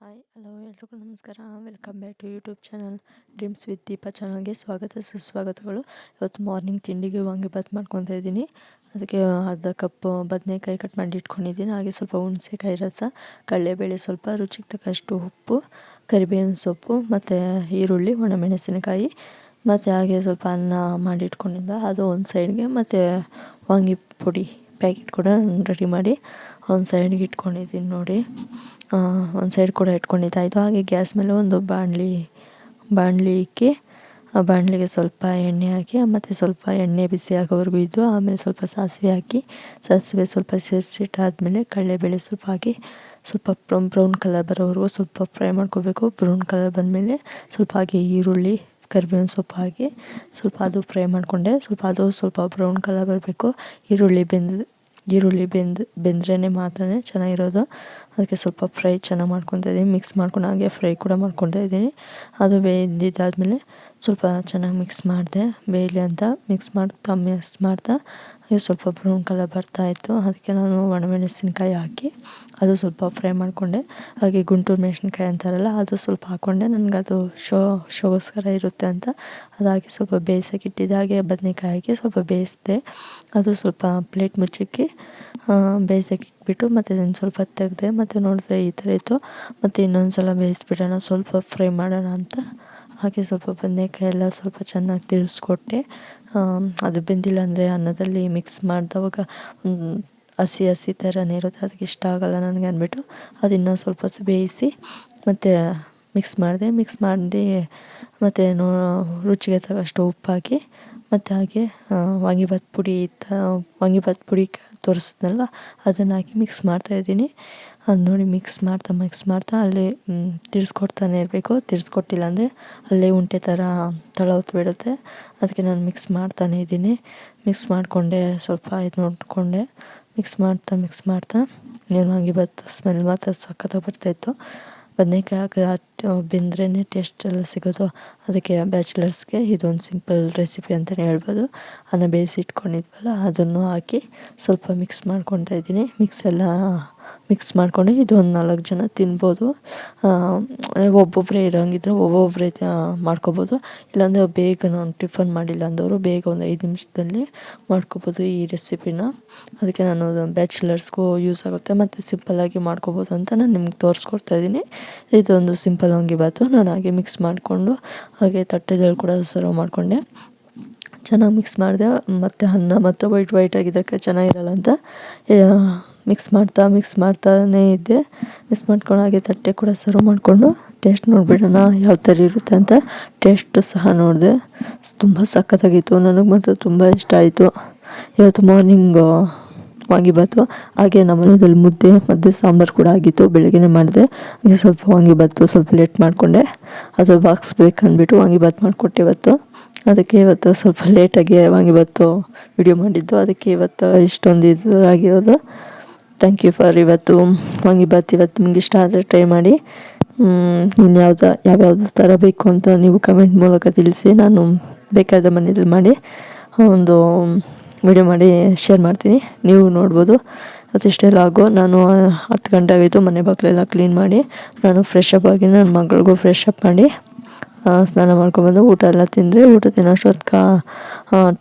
Hi hello ಎಲ್ರಿಗೂ ನಮಸ್ಕಾರ. Welcome back to YouTube channel dreams with Deepa ಚಾನಲ್ಗೆ ಸ್ವಾಗತ, ಸುಸ್ವಾಗತಗಳು. ಇವತ್ತು ಮಾರ್ನಿಂಗ್ ತಿಂಡಿಗೆ ವಾಂಗಿಭಾತ್ ಮಾಡ್ಕೊತಾ ಇದ್ದೀನಿ. ಅದಕ್ಕೆ ಅರ್ಧ ಕಪ್ ಬದನೆಕಾಯಿ ಕಟ್ ಮಾಡಿ ಇಟ್ಕೊಂಡಿದ್ದೀನಿ. ಹಾಗೆ ಸ್ವಲ್ಪ ಹುಣಸೆಕಾಯಿ ರಸ, ಕಡಲೆಬೇಳೆ ಸ್ವಲ್ಪ, ರುಚಿಗೆ ತಕ್ಕಷ್ಟು ಉಪ್ಪು, ಕರಿಬೇವಿನ ಸೊಪ್ಪು, ಮತ್ತು ಈರುಳ್ಳಿ, ಒಣಮೆಣಸಿನಕಾಯಿ, ಮತ್ತು ಹಾಗೆ ಸ್ವಲ್ಪ ಅನ್ನ ಮಾಡಿ ಇಟ್ಕೊಂಡಿದ್ದೆ. ಅದು ಒಂದು ಸೈಡ್ಗೆ ಮತ್ತು ವಾಂಗಿ ಪುಡಿ. ಪ್ಯಾಕೆಟ್ ಕೂಡ ರೆಡಿ ಮಾಡಿ ಒಂದು ಸೈಡ್ಗೆ ಇಟ್ಕೊಂಡಿದ್ದೀನಿ ನೋಡಿ. ಒಂದು ಸೈಡ್ ಕೂಡ ಇಟ್ಕೊಂಡಿದ್ದಾಯಿತು ಹಾಗೆ ಗ್ಯಾಸ್ ಮೇಲೆ ಒಂದು ಬಾಣಲಿ ಬಾಣಲಿ ಇಕ್ಕಿ, ಆ ಬಾಣಲಿಗೆ ಸ್ವಲ್ಪ ಎಣ್ಣೆ ಹಾಕಿ, ಮತ್ತು ಸ್ವಲ್ಪ ಎಣ್ಣೆ ಬಿಸಿ ಆಗೋವರೆಗೂ ಇದ್ದು, ಆಮೇಲೆ ಸ್ವಲ್ಪ ಸಾಸಿವೆ ಹಾಕಿ, ಸಾಸಿವೆ ಸ್ವಲ್ಪ ಸೇರಿಸಿಟ್ಟಾದಮೇಲೆ ಕಡಲೆಬೇಳೆ ಸ್ವಲ್ಪ ಹಾಕಿ, ಸ್ವಲ್ಪ ಬ್ರೌನ್ ಕಲರ್ ಬರೋವರೆಗೂ ಸ್ವಲ್ಪ ಫ್ರೈ ಮಾಡ್ಕೋಬೇಕು. ಬ್ರೌನ್ ಕಲರ್ ಬಂದಮೇಲೆ ಸ್ವಲ್ಪ ಹಾಕಿ ಈರುಳ್ಳಿ, ಕರಿಬೇವಿನ ಸೊಪ್ಪು ಹಾಕಿ, ಸ್ವಲ್ಪ ಅದು ಫ್ರೈ ಮಾಡಿಕೊಂಡೆ. ಸ್ವಲ್ಪ ಅದು ಸ್ವಲ್ಪ ಬ್ರೌನ್ ಕಲರ್ ಬರಬೇಕು. ಈರುಳ್ಳಿ ಬೆಂದು ಈರುಳ್ಳಿ ಬೆಂದು ಬೆಂದ್ರೇ ಮಾತ್ರ ಚೆನ್ನಾಗಿರೋದು. ಅದಕ್ಕೆ ಸ್ವಲ್ಪ ಫ್ರೈ ಚೆನ್ನಾಗಿ ಮಾಡ್ಕೊತಾ ಇದ್ದೀನಿ. ಮಿಕ್ಸ್ ಮಾಡ್ಕೊಂಡು ಹಾಗೆ ಫ್ರೈ ಕೂಡ ಮಾಡ್ಕೊತಾ ಇದ್ದೀನಿ. ಅದು ಬೇಯ್ದಿದ್ದಾದಮೇಲೆ ಸ್ವಲ್ಪ ಚೆನ್ನಾಗಿ ಮಿಕ್ಸ್ ಮಾಡಿದೆ. ಬೇಯಲಿ ಅಂತ ಮಿಕ್ಸ್ ಮಾಡ್ತಾ ಮಿಕ್ಸ್ ಮಾಡ್ತಾ ಹಾಗೆ ಸ್ವಲ್ಪ ಬ್ರೌನ್ ಕಲರ್ ಬರ್ತಾಯಿತ್ತು ಅದಕ್ಕೆ ನಾನು ಒಣಮೆಣಸಿನ್ಕಾಯಿ ಹಾಕಿ ಅದು ಸ್ವಲ್ಪ ಫ್ರೈ ಮಾಡಿಕೊಂಡೆ. ಹಾಗೆ ಗುಂಟೂರು ಮೆಣಸಿನ್ಕಾಯಿ ಅಂತಾರಲ್ಲ, ಅದು ಸ್ವಲ್ಪ ಹಾಕ್ಕೊಂಡೆ ನನಗೆ ಅದು ಶೋ, ಶೋಗೋಸ್ಕರ ಇರುತ್ತೆ ಅಂತ ಅದಾಗಿ ಸ್ವಲ್ಪ ಬೇಯಿಸೋಕೆ ಇಟ್ಟಿದ್ದೆ. ಹಾಗೆ ಬದನೇಕಾಯಿ ಹಾಕಿ ಸ್ವಲ್ಪ ಬೇಯಿಸಿದೆ. ಅದು ಸ್ವಲ್ಪ ಪ್ಲೇಟ್ ಮುಚ್ಚಿಕ್ಕಿ ಬೇಯಿಸೋಕೆ ಇಟ್ಬಿಟ್ಟು ಮತ್ತು ಇದನ್ನು ಸ್ವಲ್ಪ ತೆಗೆದೆ ಮತ್ತು ನೋಡಿದ್ರೆ ಈ ಥರ ಇತ್ತು. ಮತ್ತು ಇನ್ನೊಂದು ಸಲ ಬೇಯಿಸ್ಬಿಡೋಣ, ಸ್ವಲ್ಪ ಫ್ರೈ ಮಾಡೋಣ ಅಂತ. ಹಾಗೆ ಸ್ವಲ್ಪ ಬದನೇಕಾಯಿ ಎಲ್ಲ ಸ್ವಲ್ಪ ಚೆನ್ನಾಗಿ ತಿರ್ಗಿಸ್ಕೊಟ್ಟೆ ಅದು ಬೆಂದಿಲ್ಲ ಅಂದರೆ ಅನ್ನದಲ್ಲಿ ಮಿಕ್ಸ್ ಮಾಡಿದವಾಗ ಹಸಿ ಹಸಿ ಥರನೇ ಇರುತ್ತೆ. ಅದಕ್ಕೆ ಇಷ್ಟ ಆಗೋಲ್ಲ ನನಗೆ ಅಂದ್ಬಿಟ್ಟು ಅದು ಇನ್ನೂ ಸ್ವಲ್ಪ ಹೊತ್ತು ಬೇಯಿಸಿ ಮತ್ತು ಮಿಕ್ಸ್ ಮಾಡಿದೆ. ಮಿಕ್ಸ್ ಮಾಡಿ ಮತ್ತು ನೋ, ರುಚಿಗೆ ತಕ್ಕಷ್ಟು ಉಪ್ಪು ಹಾಕಿ ಮತ್ತು ಹಾಗೆ ವಾಂಗಿಭಾತ್ ಪುಡಿ ಇತ್ತು, ವಾಂಗಿಭಾತ್ ಪುಡಿ ತೋರಿಸಿದ್ನಲ್ವ? ಅದನ್ನು ಹಾಕಿ ಮಿಕ್ಸ್ ಮಾಡ್ತಾಯಿದ್ದೀನಿ ಅದು ನೋಡಿ ಮಿಕ್ಸ್ ಮಾಡ್ತಾ ಮಿಕ್ಸ್ ಮಾಡ್ತಾ ಅಲ್ಲಿ ತಿರ್ಗಿಸ್ಕೊಡ್ತಾನೆ ಇರಬೇಕು. ತಿರ್ಸ್ಕೊಟ್ಟಿಲ್ಲ ಅಂದರೆ ಅಲ್ಲೇ ಉಂಟೆ ಥರ ತಳ ಬಿಡುತ್ತೆ. ಅದಕ್ಕೆ ನಾನು ಮಿಕ್ಸ್ ಮಾಡ್ತಾನೆ ಇದ್ದೀನಿ. ಮಿಕ್ಸ್ ಮಾಡಿಕೊಂಡೆ, ಸ್ವಲ್ಪ ಇದು ನೋಡಿಕೊಂಡೆ. ಮಿಕ್ಸ್ ಮಾಡ್ತಾ ಮಿಕ್ಸ್ ಮಾಡ್ತಾ. ಏನು ಬತ್ತು ಸ್ಮೆಲ್ ಮಾತ್ರ ಸಖತ್ತಾಗಿ ಬರ್ತಾಯಿತ್ತು ಬದನೇಕಾಯಿ ಬೆಂದ್ರೇ ಟೇಸ್ಟ್ ಎಲ್ಲ ಸಿಗೋದು. ಅದಕ್ಕೆ ಬ್ಯಾಚುಲರ್ಸ್ಗೆ ಇದೊಂದು ಸಿಂಪಲ್ ರೆಸಿಪಿ ಅಂತಲೇ ಹೇಳ್ಬೋದು. ಅನ್ನ ಬೇಯಿಸಿಟ್ಕೊಂಡಿದ್ವಲ್ಲ, ಅದನ್ನು ಹಾಕಿ ಸ್ವಲ್ಪ ಮಿಕ್ಸ್ ಮಾಡ್ಕೊತಾ ಇದ್ದೀನಿ. ಮಿಕ್ಸ್ ಎಲ್ಲ ಮಿಕ್ಸ್ ಮಾಡ್ಕೊಂಡು ಇದು ಒಂದು ನಾಲ್ಕು ಜನ ತಿನ್ಬೋದು. ಒಬ್ಬೊಬ್ಬರೇ ಇರೋಂಗಿದ್ರೆ ಒಬ್ಬೊಬ್ಬರೇ ಮಾಡ್ಕೊಬೋದು. ಇಲ್ಲಾಂದರೆ ಬೇಗ ನಾನು ಟಿಫನ್ ಮಾಡಿಲ್ಲ ಅಂದವರು ಬೇಗ ಒಂದು ಐದು ನಿಮಿಷದಲ್ಲಿ ಮಾಡ್ಕೊಬೋದು ಈ ರೆಸಿಪಿನ. ಅದಕ್ಕೆ ನಾನು ಬ್ಯಾಚುಲರ್ಸ್ಗೂ ಯೂಸ್ ಆಗುತ್ತೆ, ಮತ್ತು ಸಿಂಪಲ್ಲಾಗಿ ಮಾಡ್ಕೊಬೋದು ಅಂತ ನಾನು ನಿಮ್ಗೆ ತೋರಿಸ್ಕೊಡ್ತಾ ಇದ್ದೀನಿ. ಇದೊಂದು ಸಿಂಪಲ್ ವಾಂಗಿಭಾತು ನಾನು ಹಾಗೆ ಮಿಕ್ಸ್ ಮಾಡಿಕೊಂಡು, ಹಾಗೆ ತಟ್ಟೆದಲ್ಲಿ ಕೂಡ ಸರ್ವ್ ಮಾಡಿಕೊಂಡೆ. ಚೆನ್ನಾಗಿ ಮಿಕ್ಸ್ ಮಾಡಿದೆ. ಮತ್ತು ಅನ್ನ ಮಾತ್ರ ವೈಟ್ ವೈಟ್ ಆಗಿದ್ದಕ್ಕೆ ಚೆನ್ನಾಗಿರಲ್ಲ ಅಂತ ಮಿಕ್ಸ್ ಮಾಡ್ತಾ ಮಿಕ್ಸ್ ಮಾಡ್ತಾನೇ ಇದ್ದೆ. ಮಿಕ್ಸ್ ಮಾಡ್ಕೊಂಡು ಹಾಗೆ ತಟ್ಟೆ ಕೂಡ ಸರ್ವ್ ಮಾಡಿಕೊಂಡು ಟೇಸ್ಟ್ ನೋಡಿಬಿಡೋಣ ಯಾವ ಥರ ಇರುತ್ತೆ ಅಂತ ಟೇಸ್ಟ್ ಸಹ ನೋಡಿದೆ. ತುಂಬ ಸಖತ್ತಾಗಿತ್ತು. ನನಗೆ ಮಾತ್ರ ತುಂಬ ಇಷ್ಟ ಆಯಿತು. ಇವತ್ತು ಮಾರ್ನಿಂಗು ವಾಂಗಿಬಾತು ಹಾಗೆ ನಮ್ಮ ಮನೆಯಲ್ಲಿ ಮುದ್ದೆ, ಮತ್ತು ಸಾಂಬಾರು ಕೂಡ ಆಗಿತ್ತು. ಬೆಳಗ್ಗೆನೇ ಮಾಡಿದೆ. ಹಾಗೆ ಸ್ವಲ್ಪ ವಾಂಗಿಬಾತು ಸ್ವಲ್ಪ ಲೇಟ್ ಮಾಡಿಕೊಂಡೆ. ಅದು ಬಾಕ್ಸ್ ಬೇಕಂದ್ಬಿಟ್ಟು ವಾಂಗಿಬಾತು ಮಾಡಿಕೊಟ್ಟೆ ಇವತ್ತು. ಅದಕ್ಕೆ ಇವತ್ತು ಸ್ವಲ್ಪ ಲೇಟಾಗಿ ವಾಂಗಿಬಾತು ವಿಡಿಯೋ ಮಾಡಿದ್ದು. ಅದಕ್ಕೆ ಇವತ್ತು ಇಷ್ಟೊಂದು ಇದು ಆಗಿರೋದು ಥ್ಯಾಂಕ್ ಯು ಫಾರ್ ಇವತ್ತು ವಾಂಗಿಭಾತ್ ಇವತ್ತು ನಿಮ್ಗೆ ಇಷ್ಟ ಆದರೆ ಟ್ರೈ ಮಾಡಿ. ಇನ್ಯಾವ್ದು ಯಾವ್ಯಾವ್ದು ಥರ ಬೇಕು ಅಂತ ನೀವು ಕಮೆಂಟ್ ಮೂಲಕ ತಿಳಿಸಿ, ನಾನು ಬೇಕಾದ ಮನೇಲಿ ಮಾಡಿ, ಒಂದು ವಿಡಿಯೋ ಮಾಡಿ ಶೇರ್ ಮಾಡ್ತೀನಿ. ನೀವು ನೋಡ್ಬೋದು. ಅದಿಷ್ಟೆಲ್ಲ ಆಗೋ, ನಾನು, ಹತ್ತು ಗಂಟೆ ಆಗಿತ್ತು ಮನೆ ಬಾಗಿಲೆಲ್ಲ ಕ್ಲೀನ್ ಮಾಡಿ, ನಾನು ಫ್ರೆಶ್ ಅಪ್ ಆಗಿ ನನ್ನ ಮಗಳಿಗೂ ಫ್ರೆಶ್ ಅಪ್ ಮಾಡಿ ಸ್ನಾನ ಮಾಡ್ಕೊಬಂದು ಊಟ ಎಲ್ಲ ತಿಂದರೆ ಊಟ ತಿನ್ನೋಷ್ಟೊತ್ಗೆ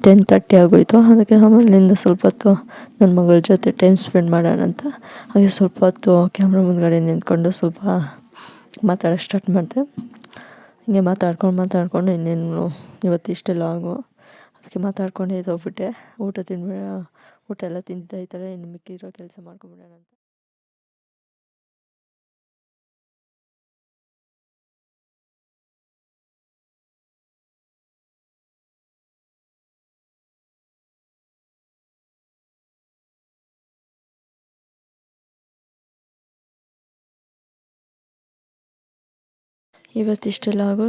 ಟೆನ್ ತರ್ಟಿ ಆಗೋಯಿತು. ಅದಕ್ಕೆ ಆಮೇಲಿಂದ ಸ್ವಲ್ಪ ಹೊತ್ತು ನನ್ನ ಮಗಳ ಜೊತೆ ಟೈಮ್ ಸ್ಪೆಂಡ್ ಮಾಡೋಣ ಅಂತ. ಹಾಗೆ ಸ್ವಲ್ಪ ಹೊತ್ತು ಕ್ಯಾಮ್ರಾ ಮುಂದ್ಗಡೆ ನಿಂತ್ಕೊಂಡು ಸ್ವಲ್ಪ ಮಾತಾಡೋಕೆ ಸ್ಟಾರ್ಟ್ ಮಾಡಿದೆ. ಹಿಂಗೆ ಮಾತಾಡ್ಕೊಂಡು ಮಾತಾಡಿಕೊಂಡು ಇನ್ನೇನು ಇವತ್ತು ಇಷ್ಟೆಲ್ಲ ಆಗು ಅದಕ್ಕೆ ಮಾತಾಡ್ಕೊಂಡೇ ಹೋಗ್ಬಿಟ್ಟೆ. ಊಟ ತಿನ್ಬಿಡ ಊಟ ಎಲ್ಲ ತಿಂದಿದ್ದಾಯ್ತಲ್ಲ, ಇನ್ನು ಮಿಕ್ಕಿರೋ ಕೆಲಸ ಮಾಡ್ಕೊಂಬಿಡೋಣ ಅಂತ. ಇವತ್ತಿಷ್ಟೆಲ್ಲ ಆಗೋ